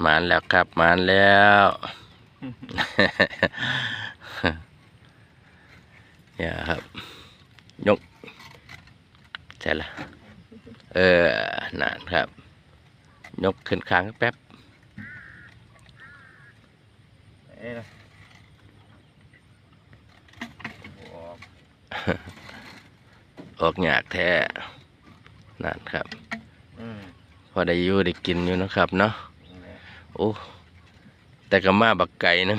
หมานแล้วครับหมานแล้วเนี่ยครับ ยกใช่ละเออนานครับ ยกขึ้นค้างแป๊บเอ้ยนะออกออกหยากแท้นั่นครับอืมพอได้อยู่ได้กินอยู่นะครับเนาะนี่แหละ โอ้แต่ก็มาบักไก่นึง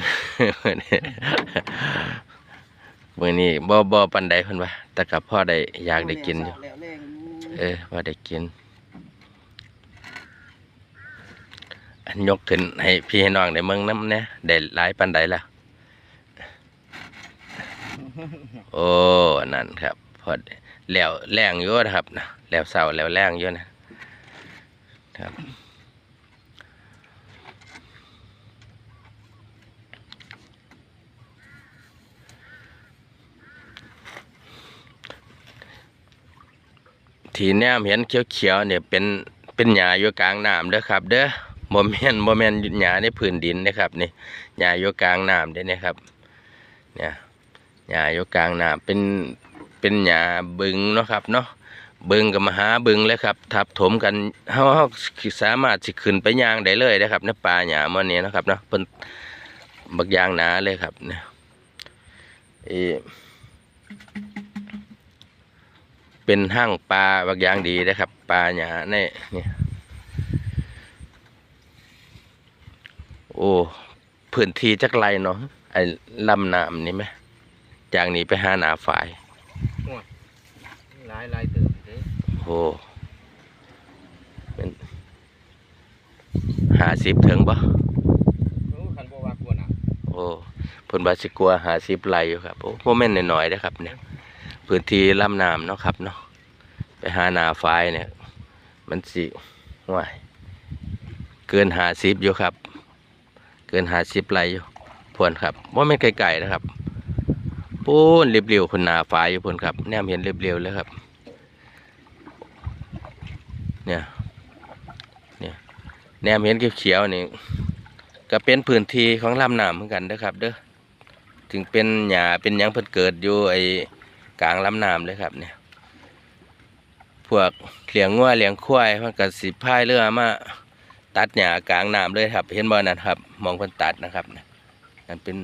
มื่อนี้บ่บ่ปันใดเพิ่นว่าแต่กับพ่อได้อยากได้กินอยู่แล้วแรงอยู่เออพอได้กิน อันยกขึ้นให้พี่ให้น้องได้เมืองน้ำเนี่ยได้หลายปันใดแล้วโอ้นั่นครับพอได้แล้วแรงอยู่นะครับนะแล้วเศร้าแล้วแรงอยู่นะครับ ที่แนมเห็นเขียวๆเนี่ยเป็นเป็นหญ้าอยู่กลางน้ำเด้อครับ เด้อบ่แม่นบ่แม่นหญ้าในพื้นดินนะครับนี่หญ้าอยู่กลางน้ำเด้นะครับ เนี่ยหญ้าอยู่กลางน้ำเป็นเป็นหญ้าบึงเนาะครับเนาะบึงกับมหาบึงเลยครับ ทับถมกันเฮาเฮาสามารถสิขึ้นไปย่างได้เลยนะครับในป่าหญ้ามื้อนี้นะครับเนาะเพิ่นบักยางหนาเลยครับเนี่ยเอ เป็นห้างปลาบางอย่างดีนะครับ ปลาหยาในเนี่ยโอ้พื้นที่จักไรเนาะไอ้ลำน้ำนี่ไหมจากนี้ไปหาหนาฝ่ายหลายหลายเติมเด้โอ้เป็นหาสิบถึงปะโอ้คันบ่ว่ากลัวน่ะโอ้เพิ่นบาสิกลัวหาสิบไรอยู่ครับ โอ้โมเมนต์น้อยๆนะครับเนี่ย พื้นที่ลำน้ำเนาะครับเนาะไปหาหนาฝ่ายเนี่ย มันสิว่ายเกินหาสิบอยู่ครับ เกินหาสิบไรอยู่พวนครับว่าไม่ไกลๆนะครับปูนเรียวๆคนหนาฝ่ายอยู่พวนครับแนมเห็นเรียวๆเลยครับ เนี่ยเนี่ยแนมเห็นเขียวๆนี่ก็เป็นพื้นที่ของลำน้ำเหมือนกันนะครับ เด้อถึงเป็นหญ้าเป็นยังเพิ่นเกิดอยู่ไอ กลางลำน้ำเลยครับเนี่ยพวกเลี้ยงงัวเลี้ยงควายเพิ่นก็สิพายเรือมาตัดหญ้ากลางน้ำเลยครับ เห็นบ่นั่นครับ มองเพิ่นตัดนะครับนะนั่นเป็น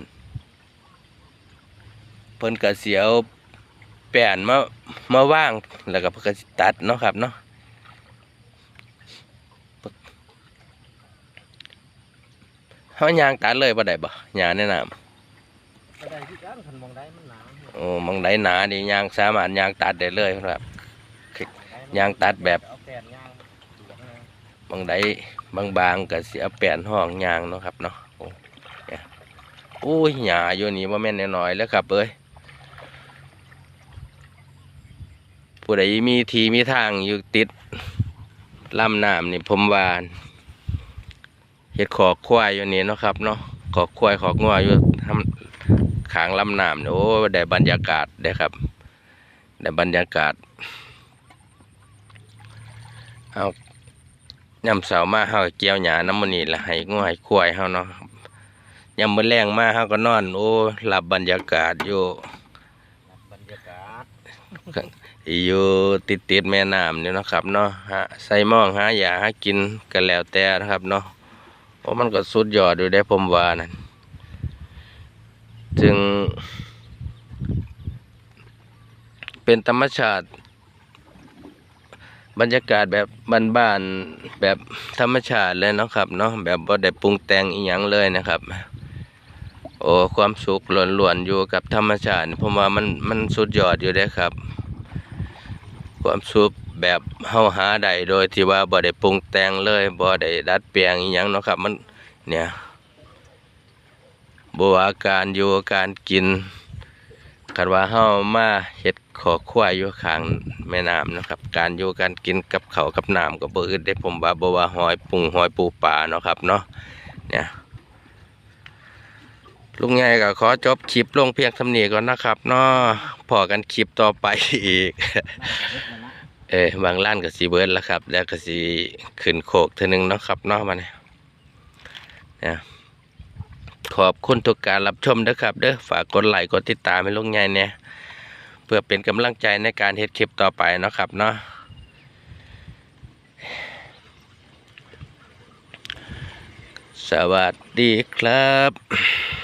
เพิ่นก็สิเอาแป้นมามาว่างแล้วก็เพิ่นก็สิตัดเนาะครับเนาะเฮายางตัดเลยบ่ได้บ่หญ้าในน้ำก็ได้ที่กันคันมองได้มันหนา โอ้มองไดหนานี่ยางสามารถยางตัดได้เลยครับยางตัดแบบเองดูดนะมองบางๆก็สิเอาแปนห้องยางเนาะครับเนาะโอ้ยโอ้ยหญ้าอยู่นี่บ่าแม่นน้อยๆแล้วครับเอ้ยผู้ใดมีทีมีทางอยู่ติดลำน้ำนี่ผมว่าเฮ็ดขอกควายอยู่นี่เนาะครับเนาะขอกควายขอกงัวอยู่ ขางลำน้ำนี่โอ้ได้บรรยากาศได้ครับได้บรรยากาศเอายำเสามาเฮาเกี่ยวหญ้าน้ำมันนี่ละให้งูให้ควายเฮาเนาะยำมื้อแรงมาเฮาก็นอน โอ้หลับบรรยากาศอยู่บรรยากาศอยู่ติดติดแม่น้ำเนี่เนะครับเนาะฮะใส่หมองหาหญ้าหากินก็แล้วแต่นะครับเนาะโอ้มันก็สุดยอดอยู่ได้ผมว่านั่น จึง เป็นธรรมชาติ บรรยากาศแบบบ้านๆแบบธรรมชาติเลยเนาะครับเนาะแบบบ่ได้ปรุงแต่งอีหยังเลยนะครับ โอ้ความสุขล้วนๆอยู่กับธรรมชาติผมว่ามันมันสุดยอดอยู่เด้ครับ ความสุขแบบเฮาหาได้โดยที่ว่าบ่ได้ปรุงแต่งเลยบ่ได้ดัดแปลงอีหยังเนาะครับ มันเนี่ย บ่ว่าการอยู่การกินคันว่าเฮามาเฮ็ดขอควายอยู่ข้างแม่น้ำนะครับ การอยู่การกินกับเขากับน้ำก็บ่อึดได้ผมว่าบ่ว่าหอยปุงหอยปูปลาเนาะครับเนาะเนี่ยลุงใหญ่ก็ขอจบคลิปลงเพียงทำนี้ก่อนนะครับเนาะพอกันคลิปต่อไปอีก เออบางร้านก็สีเบิร์ดแล้วครับ แล้วก็สีขึ้นโคกเท่านึงเนาะครับเนาะมาเนี่ยนะ ขอบคุณทุกการรับชมนะครับเด้อฝากกดไลค์กดติดตามให้ลุงใหญ่เนี่ยเพื่อเป็นกำลังใจในการเฮ็ดคลิปต่อไปนะครับเนาะสวัสดีครับ